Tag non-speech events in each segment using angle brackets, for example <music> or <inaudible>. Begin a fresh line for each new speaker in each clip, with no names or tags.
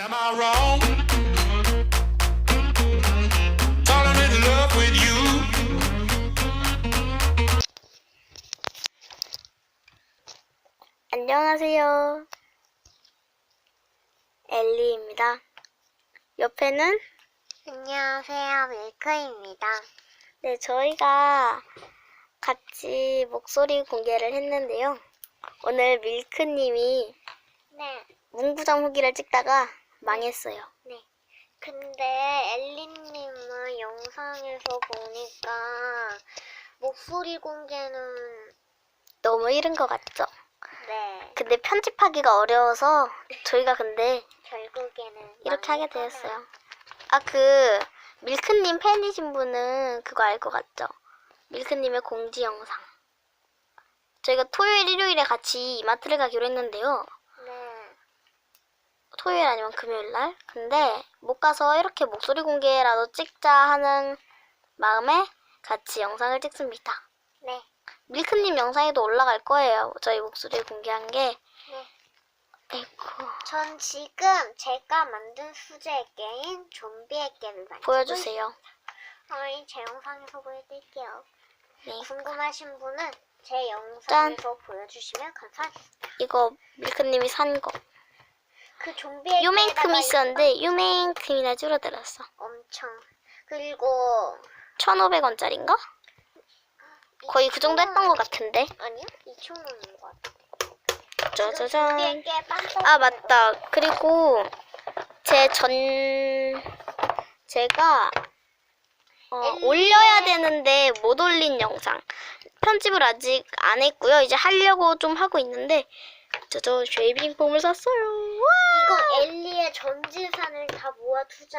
Am I wrong? Falling in love with you.
안녕하세요. 엘리입니다. 옆에는
안녕하세요, 밀크입니다.
네, 저희가 같이 목소리 공개를 했는데요. 오늘 밀크님이
네,
문구점 후기를 찍다가 망했어요.
네. 근데 엘리님은 영상에서 보니까 목소리 공개는
너무 이른 것 같죠?
네,
근데 편집하기가 어려워서 저희가 근데
결국에는
이렇게 하게. 되었어요. 아, 그 밀크님 팬이신 분은 그거 알 것 같죠? 밀크님의 공지 영상. 저희가 토요일, 일요일에 같이 이마트를 가기로 했는데요.
네,
토요일 아니면 금요일 날. 근데 못 가서 이렇게 목소리 공개라도 찍자 하는 마음에 같이 영상을 찍습니다.
네,
밀크님 영상에도 올라갈 거예요. 저희 목소리 공개한 게.
네.
에이쿠.
전 지금 제가 만든 수제 게임 좀비의 게임을 만들고
보여주세요.
저희 제 영상에서 보여드릴게요.
네.
궁금하신 분은 제 영상에서 보여주시면 감사하겠습니다.
이거 밀크님이 산 거.
그 좀비의
요만큼 있었는데 요만큼이나 줄어들었어.
엄청 그리고
1,500원짜리인가? 거의 그 정도 했던 것 같은데.
아니요 2천 원인 것 같아.
짜자잔. 아 맞다. 그리고 제 전 제가 어. 올려야 되는데 못 올린 영상 편집을 아직 안 했고요. 이제 하려고 좀 하고 있는데 저저 쉐이빙 폼을 샀어요. 와!
이거 엘리의 전 재산을 다 모아두자.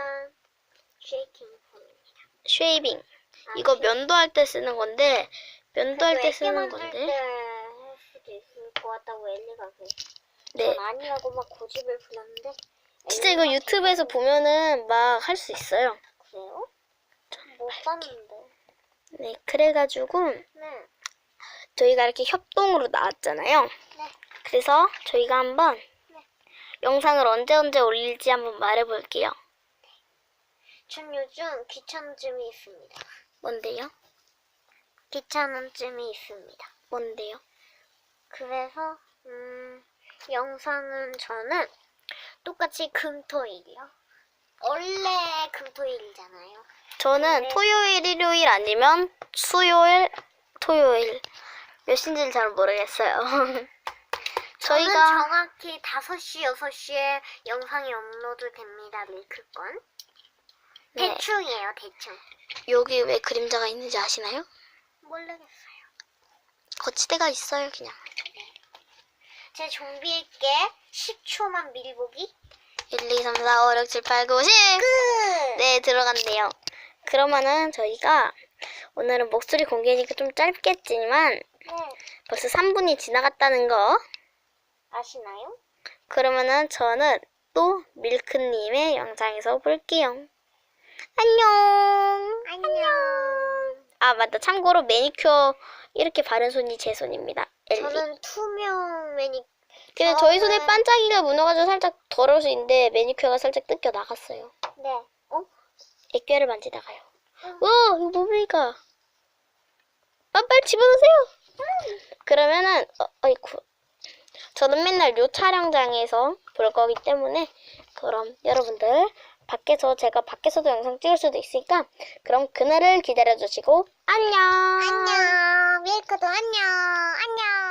쉐이킹 폼입니다.
쉐이빙.
아,
이거
쉐-
면도 할 때 쓰는 건데 면도 할 때
그래도
쓰는 건데.
때할 수도 있을 것 같다고 엘리가 그랬어.
네.
전 아니라고 막 고집을 부렸는데.
진짜 이거
엘리가
유튜브에서 보면은 막 할 수 있어요.
그래요? 못 봤는데.
네, 그래가지고
네.
저희가 이렇게 협동으로 나왔잖아요.
네.
그래서 저희가 한번
네.
영상을 언제 언제 올릴지 한번 말해볼게요.
전 요즘 귀찮은 쯤이 있습니다.
뭔데요?
귀찮은 쯤이 있습니다.
뭔데요?
그래서 음, 영상은 저는 똑같이 금토일이요. 원래 금토일이잖아요.
저는
네.
토요일, 일요일 아니면 수요일, 토요일 몇인지는 잘 모르겠어요. <laughs> 저희가
정확히 5시, 6시에 영상이 업로드 됩니다. 밀크건.
네,
대충이에요, 대충.
여기 왜 그림자가 있는지 아시나요?
모르겠어요.
거치대가 있어요, 그냥.
제 좀비에게 10초만 밀보기.
1, 2, 3, 4, 5, 6, 7, 8, 9, 10!
끝!
네, 들어간대요. 그러면은 저희가 오늘은 목소리 공개니까 좀 짧겠지만
네.
벌써 3분이 지나갔다는 거.
아시나요?
그러면은 저는 또 밀크님의 영상에서 볼게요. 안녕.
안녕.
아 맞다. 참고로 매니큐어 이렇게 바른 손이 제 손입니다. 엘리.
저는 투명 매니
근데 저희 손에
저는-
반짝이가 묻어가지고 살짝 더러울 수 있는데 매니큐어가 살짝 뜯겨 나갔어요.
네. 어?
애교를 만지다가요. 와 이거 뭡니까? 아 빨리 집어넣으세요. 그러면은 어, 어이쿠. 저는 맨날 요 촬영장에서 볼 거기 때문에 그럼 여러분들 밖에서 제가 밖에서도 영상 찍을 수도 있으니까 그럼 그날을 기다려 주시고 안녕.
안녕. 밀크도 안녕. 안녕.